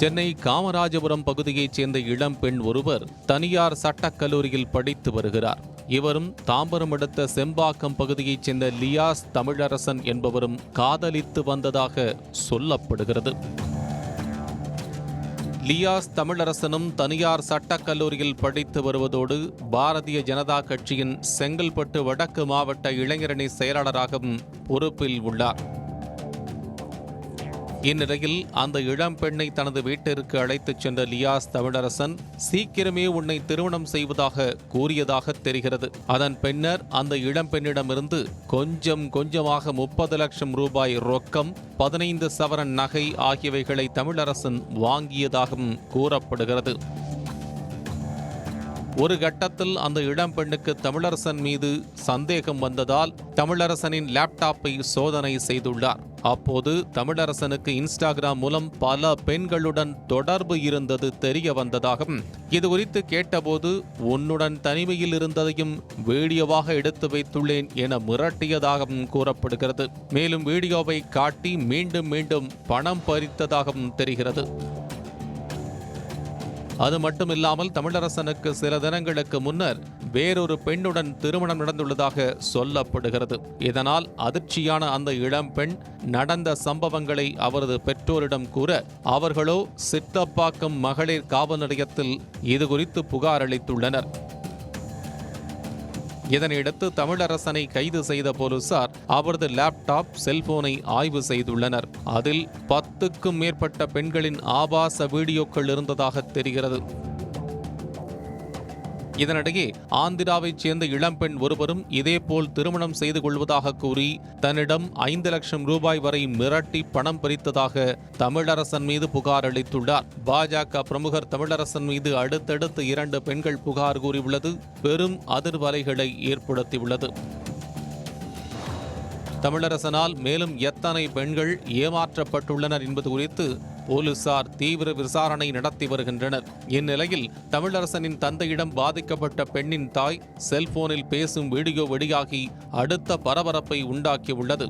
சென்னை காமராஜபுரம் பகுதியைச் சேர்ந்த இளம் பெண் ஒருவர் தனியார் சட்டக் கல்லூரியில் படித்து வருகிறார். இவரும் தாம்பரம் அடுத்த செம்பாக்கம் பகுதியைச் சேர்ந்த லியாஸ் தமிழரசன் என்பவரும் காதலித்து வந்ததாக சொல்லப்படுகிறது. லியாஸ் தமிழரசனும் தனியார் சட்டக் கல்லூரியில் படித்து வருவதோடு பாரதிய ஜனதா கட்சியின் செங்கல்பட்டு வடக்கு மாவட்ட இளைஞரணி செயலாளராகவும் பொறுப்பில் உள்ளார். இந்நிலையில் அந்த இளம் பெண்ணை தனது வீட்டிற்கு அழைத்துச் சென்ற லியாஸ் தமிழரசன் சீக்கிரமே உன்னை திருமணம் செய்வதாக கூறியதாக தெரிகிறது. அதன் பின்னர் அந்த இளம் பெண்ணிடமிருந்து கொஞ்சம் கொஞ்சமாக முப்பது லட்சம் ரூபாய் ரொக்கம் பதினைந்து சவரன் நகை ஆகியவைகளை தமிழரசன் வாங்கியதாகவும் கூறப்படுகிறது. ஒரு கட்டத்தில் அந்த இளம் பெண்ணுக்கு தமிழரசன் மீது சந்தேகம் வந்ததால் தமிழரசனின் லேப்டாப்பை சோதனை செய்துள்ளார். அப்போது தமிழரசனுக்கு இன்ஸ்டாகிராம் மூலம் பல பெண்களுடன் தொடர்பு இருந்தது தெரிய வந்ததாகவும் இது குறித்து கேட்டபோது உன்னுடன் தனிமையில் இருந்ததையும் வீடியோவாக எடுத்து வைத்துள்ளேன் என மிரட்டியதாகவும் கூறப்படுகிறது. மேலும் வீடியோவை காட்டி மீண்டும் மீண்டும் பணம் பறித்ததாகவும் தெரிகிறது. அது மட்டுமில்லாமல் தமிழரசனுக்கு சில தினங்களுக்கு முன்னர் வேறொரு பெண்ணுடன் திருமணம் நடந்துள்ளதாக சொல்லப்படுகிறது. இதனால் அதிர்ச்சியான அந்த இளம் பெண் நடந்த சம்பவங்களை அவரது பெற்றோரிடம் கூற அவர்களோ சித்தப்பாக்கம் மகளிர் காவல் நிலையத்தில் இதுகுறித்து புகார் அளித்துள்ளனர். இதனையடுத்து தமிழரசனை கைது செய்த போலீசார் அவரது லேப்டாப் செல்போனை ஆய்வு செய்துள்ளனர். அதில் பத்துக்கும் மேற்பட்ட பெண்களின் ஆபாச வீடியோக்கள் இருந்ததாக தெரிகிறது. இதனிடையே ஆந்திராவைச் சேர்ந்த இளம்பெண் ஒருவரும் இதேபோல் திருமணம் செய்து கொள்வதாக கூறி தன்னிடம் ஐந்து லட்சம் ரூபாய் வரை மிரட்டி பணம் பறித்ததாக தமிழரசன் மீது புகார் அளித்துள்ளார். பாஜக பிரமுகர் தமிழரசன் மீது அடுத்தடுத்து இரண்டு பெண்கள் புகார் கூறியுள்ளது. பெரும் அதிர்வலைகளை ஏற்படுத்தியுள்ளது. தமிழரசனால் மேலும் எத்தனை பெண்கள் ஏமாற்றப்பட்டுள்ளனர் என்பது குறித்து போலீசார் தீவிர விசாரணை நடத்தி வருகின்றனர். இந்நிலையில் தமிழரசனின் தந்தையிடம் பாதிக்கப்பட்ட பெண்ணின் தாய் செல்போனில் பேசும் வீடியோ வெளியாகி அடுத்த பரபரப்பை உண்டாக்கியுள்ளது.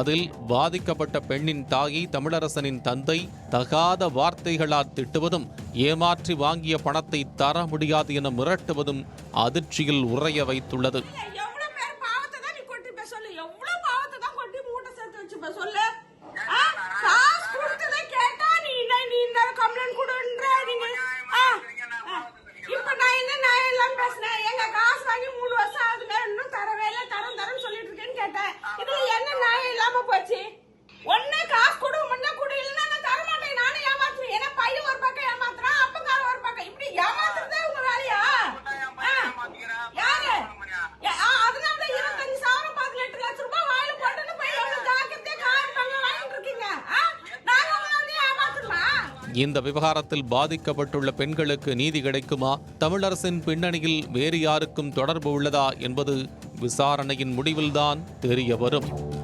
அதில் பாதிக்கப்பட்ட பெண்ணின் தாயை தமிழரசனின் தந்தை தகாத வார்த்தைகளால் திட்டுவதும் ஏமாற்றி வாங்கிய பணத்தை தர முடியாது என மிரட்டுவதும் அதிர்ச்சியில் உறைய வைத்துள்ளது. இந்த விவகாரத்தில் பாதிக்கப்பட்டுள்ள பெண்களுக்கு நீதி கிடைக்குமா? தமிழரசின் பின்னணியில் வேறு யாருக்கும் தொடர்பு உள்ளதா என்பது விசாரணையின் முடிவில்தான் தெரியவரும்.